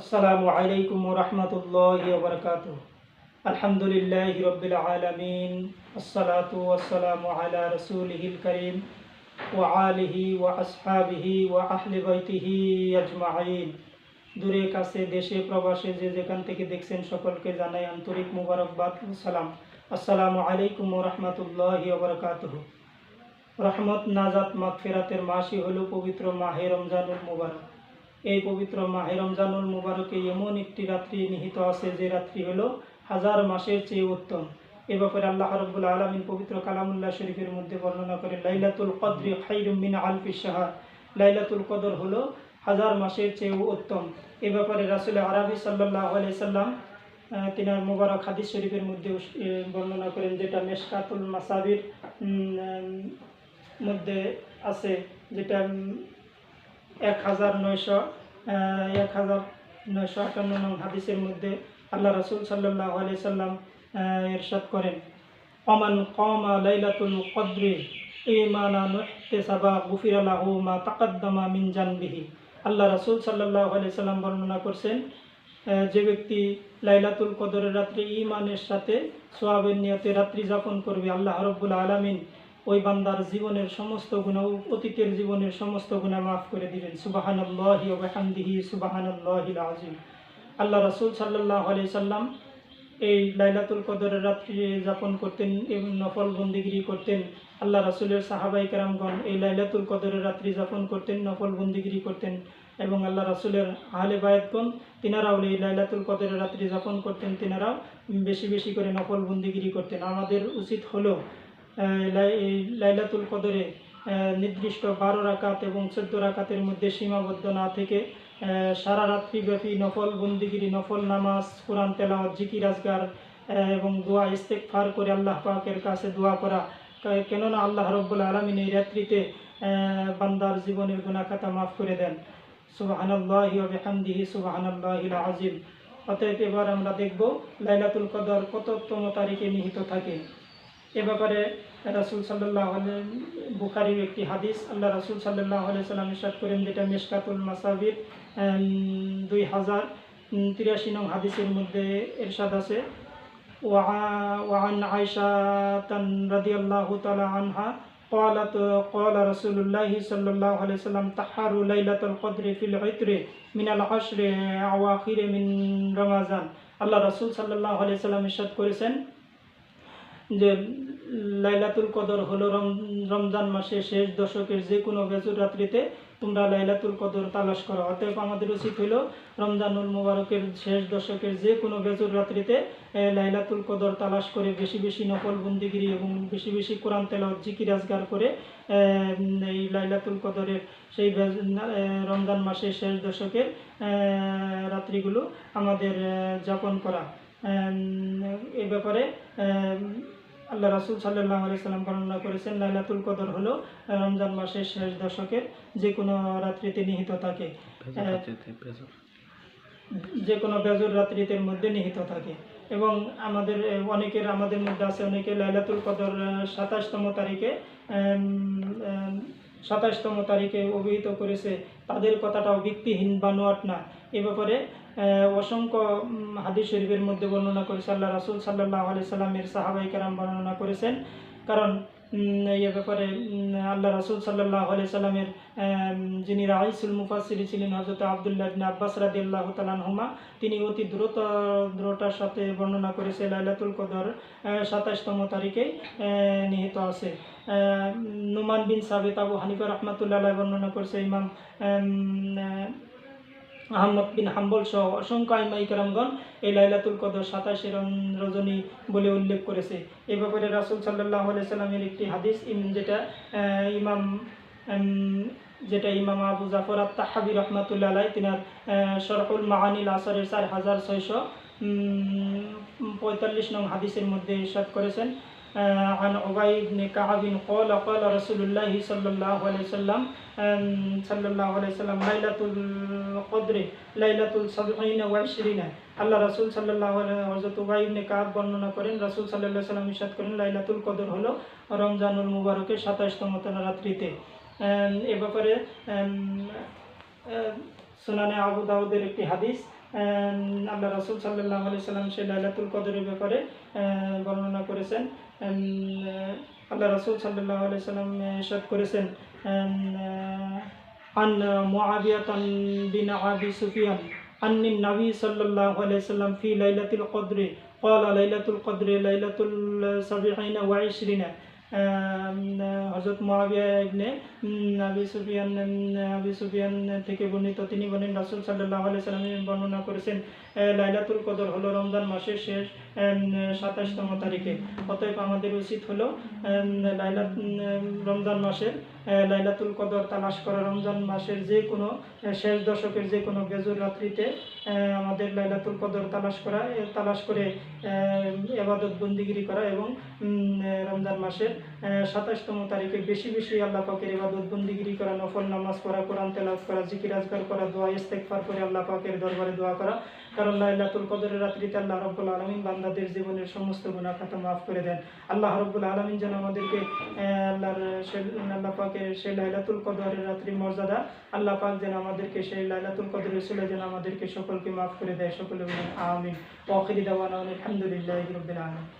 আসসালামু আলাইকুম রহমতুল্লাহ বরকাত আলহামদুলিল্লাহ রবিল আলমিন, আসসালাতু ওয়াসসালামু আলা রসুলহিল করিম ও আলিহি ও আসহাবিহি ও আহলে বাইতিহি আজমাইন। দূরে, কাছে, দেশে, প্রবাসে যে যেখান থেকে দেখছেন সকলকে জানাই আন্তরিক মুবারকবাদ সালাম। আসসালামু আলাইকুম রহমতুল্লাহ বরকাত রহমত নাজাত মাগফিরাতের মাসই হলো পবিত্র মাহে রমজানুল মুবারক। এই পবিত্র মাহে রমজানুল মুবারকে এমন একটি রাত্রি নিহিত আছে যে রাত্রি হলো হাজার মাসের চেয়ে উত্তম। এ ব্যাপারে আল্লাহ রব্বুল আলমিন পবিত্র কালামুল্লাহ শরীফের মধ্যে বর্ণনা করে লাইলাতুল কদ্রি খাইরুম মিন আলফি শাহার। লাইলাতুল কদর হলো হাজার মাসের চেয়েও উত্তম। এ ব্যাপারে রাসুল আরবি সাল্লাহ সাল্লাম তিনার মুবারক হাদিস শরীফের মধ্যে বর্ণনা করেন যেটা মেশকাতুল মাসাবির মধ্যে আছে, যেটা এক হাজার নয়শো এক হাজার নয়শো আটান্ন নং হাদিসের মধ্যে আল্লাহ রসুল সাল্লাহ আলি এরশাদ করেন, অমান কমা লাইলাতুল কদ্রি ইমানা নুহতেসাবা গুফির লাহু মা তাকাদ্দামা মিন জানবিহি। আল্লাহ রসুল সাল্লাহ আলি সাল্লাম বর্ণনা করছেন যে ব্যক্তি লাইলাতুল কদরের রাত্রে ইমানের সাথে সোয়াবের নিয়তে রাত্রি যাপন করবে, আল্লাহ রব্বুল আলমিন ওই বান্দার জীবনের সমস্ত গুণা অতীতের জীবনের সমস্ত গুণা মাফ করে ওয়া বিহামদিহি, সুবাহানাল্লাহিল আযীম। আল্লাহ রাসূল সাল্লাল্লাহু আলাইহি সাল্লাম এই লাইলাতুল কদরের রাত্রি যাপন করতেন এবং নফল বন্দিগিরি করতেন। আল্লাহ রাসূলের সাহাবাই কেরামগণ এই লাইলাতুল কদরের রাত্রি যাপন করতেন, নফল বন্দিগিরি করতেন এবং আল্লাহ রাসূলের আহলে বায়াতগণ তিনারাও এই লাইলাতুল কদরের রাত্রি যাপন করতেন, তিনারাও বেশি বেশি করে নফল বন্দিগিরি করতেন। আমাদের উচিত হলো লাইলাতুল কদরে নির্দিষ্ট বারো রাকাত এবং চোদ্দ রাকাতের মধ্যে সীমাবদ্ধ না থেকে সারা রাত্রিব্যাপী নফল বন্দিগিরি নফল নামাজ কোরআন তেলাওয়াত জিকির আজগার আহ, এবং দোয়া ইস্তেকফার করে আল্লাহ পাকের কাছে দোয়া করা। কেননা আল্লাহ রব্বুল আলমিন এই রাত্রিতে বান্দার জীবনের গুণাখাতা মাফ করে দেন। বিহামদিহি সুবাহানাল্লাহিল আযীম। অতএব এবার আমরা দেখব লাইলাতুল কদর কততম তারিখে নিহিত থাকে। এ ব্যাপারে রাসুল সাল্লাহ বুখারির একটি হাদিস আল্লাহ রাসুল সাল্লাহ সাল্লাম ইসাদ করেন যেটা মেশকাতুল মাসাবির দুই হাজার উম, তিরাশি নং হাদিসের মধ্যে এরশাদ আছে وع- وعن عائشة رضي الله تعالى عنها قالت قال رسول الله صلى الله عليه وسلم تحروا ليلة القدر في العطر من العشر أواخر من رمضان আল্লাহ রসুল সাল্লাহ আলিয়া সাল্লাম ইসাদ করেছেন যে লাইলাতুল কদর হলো রম- রমজান মাসের শেষ দশকের যে কোনো বেজুর রাত্রিতে তোমরা লাইলাতুল কদর তালাশ করো। অতএব আমাদের উচিত হইল রমজানুল মুবারকের শেষ দশকের যে কোনো বেজুর রাত্রিতে লাইলাতুল কদর তালাশ করে বেশি বেশি নকল বন্দিগিরি এবং বেশি বেশি কোরআন তেলাওয়াত, জিকির আজগার করে এই লাইলাতুল কদরের সেই রমজান মাসের শেষ দশকের রাত্রিগুলো আমাদের যাপন করা। এ ব্যাপারে আল্লাহ রাসুল সাল্লাহ আলি সাল্লাম বর্ণনা করেছেন লাইলাতুল কদর হলো রমজান মাসের শেষ দশকের যে কোনো রাত্রিতে নিহিত থাকে। যে কোনো বেজর রাত্রিতে মধ্যে নিহিত থাকে। এবং আমাদের অনেকের আমাদের মধ্যে আছে অনেকে লাইলাতুল কদর সাতাশতম তারিখে সাতাশতম তারিখে অভিহিত করেছে। তাদের কথাটাও ভিত্তিহীন বানোয়াট না। এ ব্যাপারে অসংখ্য হাদিস শরীফের মধ্যে বর্ণনা করেছে। আল্লাহ রাসুল সাল্লাহ আলি সাল্লামের সাহাবাই কারাম বর্ণনা করেছেন। কারণ এই ব্যাপারে আল্লাহ রাসুল সাল্লাহ আলি সাল্লামের যিনি রাইসুল মুফাসিরি ছিলেন হজরত আবদুল্লাহ ইবনে আব্বাস রাদি আল্লাহ তালানহুমা তিনি অতি দ্রুত দ্রুতার সাথে বর্ণনা করেছে, লাইলাতুল কদর সাতাশতম তারিখে নিহিত আছে। নুমান বিন সাবিত আবু হানিফা রহমাতুল্লাহ বর্ণনা করেছে, ইমাম আম, আহ, বিন হাম্বল সহ অসংখ্য আইমাই কারামগণ এই লাইলাতুল কদর সাতাশের রজনী বলে উল্লেখ করেছে। এ ব্যাপারে রাসুল সাল্লাহ সাল্লামের একটি হাদিস যেটা ইমাম যেটা ইমাম আবু জাফর আত তাহাবি রহমাতুল্লাহ আলাই তিনার আহ, শরফুল মাহানিল আসরের চার হাজার ছয়শো পঁয়তাল্লিশ নং হাদিসের মধ্যে ইরশাদ করেছেন। عن عبي بن كعب قال قال رسول الله صلى الله عليه وسلم آم، صلى الله عليه وسلم ليلة القدر ليلة السبعين وعشرين আল্লাহ রাসুল সাল্লাহ হজরত উবাই ইবনে কাব বর্ণনা করেন রাসুল সাল্লাহ সাল্লাম ইরশাদ করেন লাইলাতুল কদর হলো রমজানুল মুবারকের সাতাশতম রাত্রিতে আম, এ ব্যাপারে আম, আহ, সুনানে আবু দাউদের একটি হাদিস আম, আল্লাহ রসুল সাল্লাহ আলি সাল্লাম সেই লাইলাতুল কদরের ব্যাপারে আহ, বর্ণনা করেছেন আম, আহ, আল্লাহ রসুল সাল্লাহ আলি সাল্লাম ইরশাদ করেছেন আম, আহ, عن معاوية بن أبي سفيان أن النبي صلى الله عليه وسلم في ليلة القدر قال ليلة القدر ليلة السبعين وعشرين হজরত মহাবিয়া ইবনে উম, আবি সুফিয়ান উম, আবি সুফিয়ান থেকে বর্ণিত তিনি বলেন রাসূল সাল্লাল্লাহু আলাইহি সাল্লাম বর্ণনা করেছেন আহ, লাইলাতুল কদর হলো রমজান মাসের শেষ সাতাশতম তারিখে। অতএব আমাদের উচিত হলো উম, লাইলাত রমজান মাসের লাইলাতুল কদর তালাশ করা। রমজান মাসের যে কোনো শেষ দশকের যে কোনো গেজুর রাত্রিতে আমাদের লাইলাতুল কদর তালাশ করা তালাশ করে এবাদত বন্দিগিরি করা এবং রমজান মাসের সাতাশতম তারিখে বেশি বেশি আল্লাহ পাকের ইবাদত বন্দিগিরি করা নফল নামাজ পড়া কোরআন তেলাওয়াত করা জিকির আজগার করা দোয়া ইস্তেগফার করে আল্লাহ পাকের দরবারে দোয়া করা। কারণ লাইলাতুল কদরের রাত্রিতে আল্লাহ রব্বুল আলমিন বান্দাদের জীবনের সমস্ত গুণা খাতা মাফ করে দেন। আল্লাহ রব্বুল আলমিন যেন আমাদেরকে আল্লাহর আল্লাহ পাকের সেই লাইলাতুল কদরের রাত্রি মর্যাদা, আল্লাহ পাক যেন আমাদেরকে সেই লাইলাতুল কদরের ছিল যেন আমাদেরকে সকলকে মাফ করে দেয়। সকলে আমিন। ওয়াখিরি দাওয়ানা আলহামদুলিল্লাহ রাব্বিল আলামিন।